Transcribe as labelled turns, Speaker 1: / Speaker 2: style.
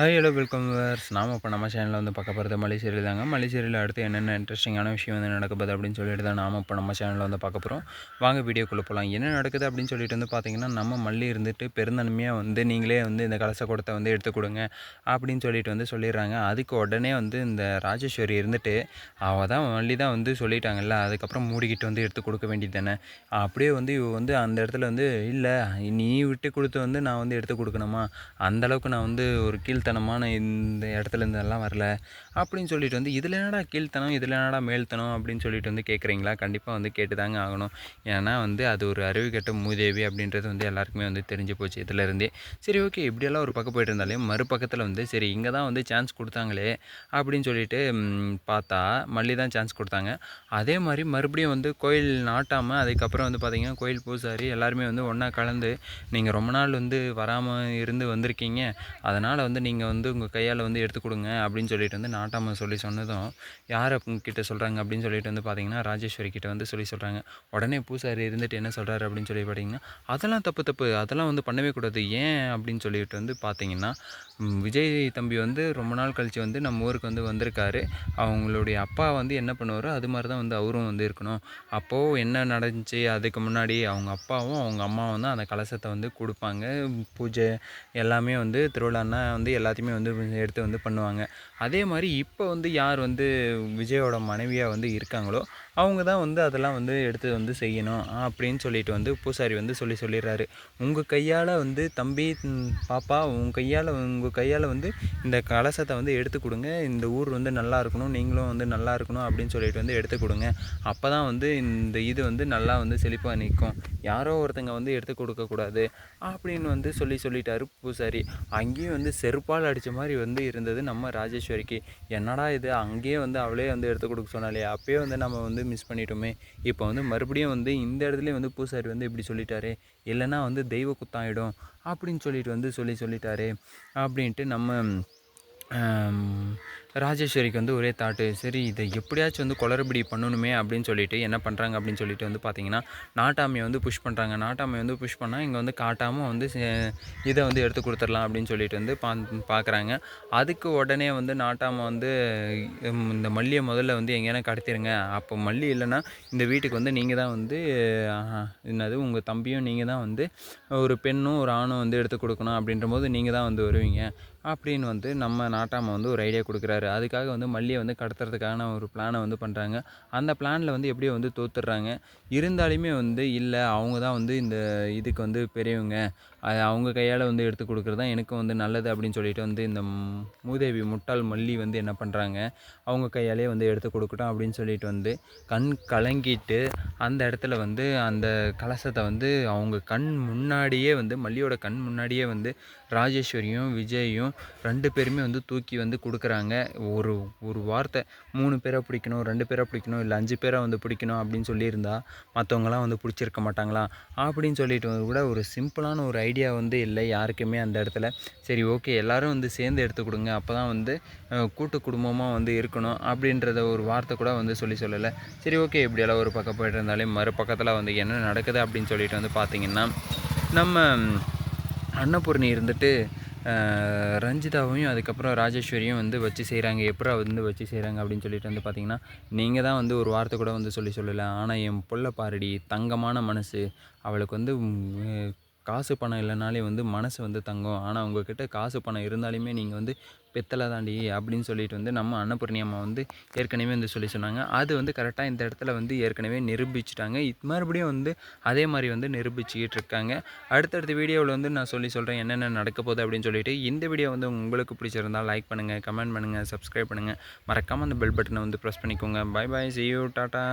Speaker 1: Hi hello welcome verse நாம் இப்போ நம்ம சேனலில் வந்து பார்க்க போகிறது மலேசியரில் தாங்க. மலேசியரில் அடுத்து என்னென்ன இன்ட்ரெஸ்டிங்கான விஷயம் வந்து நடக்குது அப்படின்னு சொல்லிட்டு தான் நாம் இப்போ நம்ம சேனலில் வந்து பார்க்க போகிறோம் வாங்க வீடியோக்குள்ளே போகலாம் என்ன நடக்குது அப்படின்னு சொல்லிட்டு வந்து பார்த்தீங்கன்னா நம்ம மல்லி இருந்துட்டு பெருந்தன்மையாக வந்து நீங்களே வந்து இந்த கலச கூடத்தை வந்து எடுத்து கொடுங்க அப்படின்னு சொல்லிட்டு வந்து சொல்லிடுறாங்க. அதுக்கு உடனே வந்து இந்த ராஜேஸ்வரி இருந்துட்டு அவள் தான் மல்லி தான் வந்து சொல்லிட்டாங்கல்ல அதுக்கப்புறம் மூடிக்கிட்டு வந்து எடுத்து கொடுக்க வேண்டியது தானே. அப்படியே வந்து இவ வந்து அந்த இடத்துல வந்து இல்லை நீ விட்டு கொடுத்து வந்து நான் வந்து எடுத்து கொடுக்கணுமா? அந்தளவுக்கு நான் வந்து ஒரு கீழ் கீழ்த்தனமான இந்த இடத்துல இருந்தெல்லாம் வரல அப்படின்னு சொல்லிட்டு வந்து இதில் என்னடா கீழ்த்தனம்? இதில் என்னடா மேல்த்தனம் அப்படின்னு சொல்லிட்டு வந்து கேட்குறீங்களா கண்டிப்பாக வந்து கேட்டு தாங்க ஆகணும். ஏன்னா வந்து அது ஒரு அறிவு கெட்ட மூதேவி அப்படின்றது வந்து எல்லாருக்குமே வந்து தெரிஞ்சு போச்சு இதிலேருந்தே சரி ஓகே. இப்படியெல்லாம் ஒரு பக்கம் போயிட்டு இருந்தாலே மறுபக்கத்தில் வந்து சரி இங்கே தான் வந்து சான்ஸ் கொடுத்தாங்களே அப்படின்னு சொல்லிட்டு பார்த்தா மல்லி தான் சான்ஸ் கொடுத்தாங்க. அதே மாதிரி மறுபடியும் வந்து கோயில் நாட்டாமல் அதுக்கப்புறம் வந்து பார்த்திங்கன்னா கோயில் பூசாரி எல்லாருமே வந்து ஒன்றா கலந்து நீங்கள் ரொம்ப நாள் வந்து வராமல் இருந்து வந்திருக்கீங்க. அதனால் வந்து நீங்கள் நீங்கள் வந்து உங்கள் கையால் வந்து எடுத்து கொடுங்க அப்படின்னு சொல்லிட்டு வந்து நாட்டாமல் சொல்லி சொன்னதும் யார் கிட்ட சொல்கிறாங்க அப்படின்னு சொல்லிட்டு வந்து பார்த்தீங்கன்னா ராஜேஸ்வரி கிட்ட வந்து சொல்லி சொல்கிறாங்க உடனே பூசாரி இருந்துட்டு என்ன சொல்கிறாரு அப்படின்னு சொல்லி பார்த்தீங்கன்னா அதெல்லாம் தப்பு தப்பு. அதெல்லாம் வந்து பண்ணவே கூடாது. ஏன்? அப்படின்னு சொல்லிட்டு வந்து பார்த்தீங்கன்னா விஜய் தம்பி வந்து ரொம்ப நாள் கழித்து வந்து நம்ம ஊருக்கு வந்து வந்திருக்காரு. அவங்களுடைய அப்பா வந்து என்ன பண்ணுவாரோ அது மாதிரி தான் வந்து அவரும் வந்து இருக்கணும். அப்போது என்ன நடந்துச்சு? அதுக்கு முன்னாடி அவங்க அப்பாவும் அவங்க அம்மாவும் தான் அந்த கலசத்தை வந்து கொடுப்பாங்க. பூஜை எல்லாமே வந்து திருவிழான்னா வந்து எல்லாத்தையுமே வந்து எடுத்து வந்து பண்ணுவாங்க. அதே மாதிரி இப்போ வந்து யார் வந்து விஜயோட மனைவியாக வந்து இருக்காங்களோ அவங்க தான் வந்து அதெல்லாம் வந்து எடுத்து வந்து செய்யணும் அப்படின்னு சொல்லிட்டு வந்து பூசாரி வந்து சொல்லி சொல்லிடுறாரு. உங்கள் கையால் வந்து தம்பி பாப்பா உங்கள் கையால் உங்கள் கையால் வந்து இந்த கலசத்தை வந்து எடுத்து கொடுங்க. இந்த ஊர் வந்து நல்லா இருக்கணும் நீங்களும் வந்து நல்லா இருக்கணும் அப்படின்னு சொல்லிட்டு வந்து எடுத்து கொடுங்க. அப்போ தான் வந்து இந்த இது வந்து நல்லா வந்து செழிப்பாக நிற்கும். யாரோ ஒருத்தங்க வந்து எடுத்து கொடுக்கக்கூடாது அப்படின்னு வந்து சொல்லி சொல்லிட்டாரு பூசாரி. அங்கேயும் வந்து செருப்பு தப்பால் அடித்த மாதிரி வந்து இருந்தது நம்ம ராஜேஸ்வரிக்கு. என்னடா இது அங்கேயே வந்து அவளே வந்து எடுத்து கொடுக்க சொன்னாலே அப்போயே வந்து நம்ம வந்து மிஸ் பண்ணிட்டோமே. இப்போ வந்து மறுபடியும் வந்து இந்த இடத்துலையும் வந்து பூசாரி வந்து இப்படி சொல்லிட்டாரு இல்லைன்னா வந்து தெய்வ குத்தாயிடும் அப்படின்னு சொல்லிட்டு வந்து சொல்லி சொல்லிட்டாரு. அப்படின்ட்டு நம்ம ராஜேஸ்வரிக்கு வந்து ஒரே தாட்டு சரி இதை எப்படியாச்சும் வந்து குளறுபடி பண்ணணுமே அப்படின்னு சொல்லிட்டு என்ன பண்ணுறாங்க அப்படின்னு சொல்லிட்டு வந்து பார்த்தீங்கன்னா நாட்டாமையை வந்து புஷ் பண்ணுறாங்க நாட்டாமையை வந்து புஷ் பண்ணால் இங்கே வந்து காட்டாமல் வந்து இதை வந்து எடுத்து கொடுத்துடலாம் அப்படின்னு சொல்லிட்டு வந்து பா பார்க்குறாங்க அதுக்கு உடனே வந்து நாட்டாமை வந்து இந்த மல்லியை முதல்ல வந்து எங்கேனா கடத்திடுங்க அப்போ மல்லி இல்லைன்னா இந்த வீட்டுக்கு வந்து நீங்கள் தான் வந்து என்னது உங்கள் தம்பியும் நீங்கள் தான் வந்து ஒரு பெண்ணும் ஒரு ஆணும் வந்து எடுத்து கொடுக்கணும் அப்படின்ற போது நீங்கள் தான் வந்து வருவீங்க. அப்படின்னு வந்து நம்ம நாட்டாமை வந்து ஒரு ஐடியா கொடுக்குறாரு. அதுக்காக வந்து மல்லியை வந்து கடத்துறதுக்கான ஒரு பிளானை வந்து பண்ணுறாங்க அந்த பிளானில் வந்து எப்படியோ வந்து தோத்துடுறாங்க. இருந்தாலுமே வந்து இல்லை அவங்க தான் வந்து இந்த இதுக்கு வந்து பெரியவங்க. அவங்க கையால் வந்து எடுத்து கொடுக்குறது தான் எனக்கும் வந்து நல்லது அப்படின்னு சொல்லிட்டு வந்து இந்த மூதேவி முட்டாள் மல்லி வந்து என்ன பண்ணுறாங்க அவங்க கையாலே வந்து எடுத்து கொடுக்கட்டும் அப்படின்னு சொல்லிட்டு வந்து கண் கலங்கிட்டு அந்த இடத்துல வந்து அந்த கலசத்தை வந்து அவங்க கண் முன்னாடியே வந்து மல்லியோட கண் முன்னாடியே வந்து ராஜேஸ்வரியும் விஜயும் ரெண்டு பேருமே வந்து தூக்கி வந்து கொடுக்குறாங்க. ஒரு ஒரு வார்த்தை மூணு பேரை பிடிக்கணும் ரெண்டு பேரை பிடிக்கணும் இல்லை அஞ்சு பேரை வந்து பிடிக்கணும் அப்படின்னு சொல்லியிருந்தா மற்றவங்களாம் வந்து பிடிச்சிருக்க மாட்டாங்களா? அப்படின்னு சொல்லிட்டு கூட ஒரு சிம்பிளான ஒரு ஐடியா வந்து இல்லை யாருக்குமே அந்த இடத்துல. சரி ஓகே எல்லோரும் வந்து சேர்ந்து எடுத்து கொடுங்க. அப்போ தான் வந்து கூட்டு குடும்பமாக வந்து இருக்கணும் அப்படின்றத ஒரு வார்த்தை கூட வந்து சொல்லி சொல்லலை. சரி ஓகே இப்படியெல்லாம் ஒரு பக்கம் போய்ட்டு இருந்தாலே மறுபக்கத்தில் வந்து என்ன நடக்குது அப்படின்னு சொல்லிட்டு வந்து பார்த்திங்கன்னா நம்ம அன்னபூர்ணி இருந்துட்டு ரஞ்சிதாவையும் அதுக்கப்புறம் ராஜேஸ்வரியும் வந்து வச்சு செய்கிறாங்க எப்படா வந்து வச்சு செய்கிறாங்க அப்படின்னு சொல்லிட்டு வந்து பார்த்திங்கன்னா நீங்கள் தான் வந்து ஒரு வார்த்தை கூட வந்து சொல்லி சொல்லலை. ஆனால் என் பிள்ளை பாரடி தங்கமான மனசு. அவளுக்கு வந்து காசு பணம் இல்லைனாலே வந்து மனசு வந்து தங்கும். ஆனால் உங்கள்கிட்ட காசு பணம் இருந்தாலுமே நீங்கள் வந்து பித்தளை தாண்டி அப்படின்னு சொல்லிட்டு வந்து நம்ம அன்னபூர்ணி அம்மா வந்து ஏற்கனவே வந்து சொல்லி சொன்னாங்க. அது வந்து கரெக்டாக இந்த இடத்துல வந்து ஏற்கனவே நிரூபிச்சிட்டாங்க. இது மறுபடியும் வந்து அதே மாதிரி வந்து நிரூபிச்சுக்கிட்டு இருக்காங்க. அடுத்தடுத்த வீடியோவில் வந்து நான் சொல்லி சொல்கிறேன் என்னென்ன நடக்க போகுது அப்படின்னு சொல்லிட்டு இந்த வீடியோ வந்து உங்களுக்கு பிடிச்சிருந்தால் லைக் பண்ணுங்கள் கமெண்ட் பண்ணுங்கள் சப்ஸ்கிரைப் பண்ணுங்கள் மறக்காமல் அந்த பெல் பட்டனை வந்து ப்ரெஸ் பண்ணிக்கோங்க. Bye bye see you tata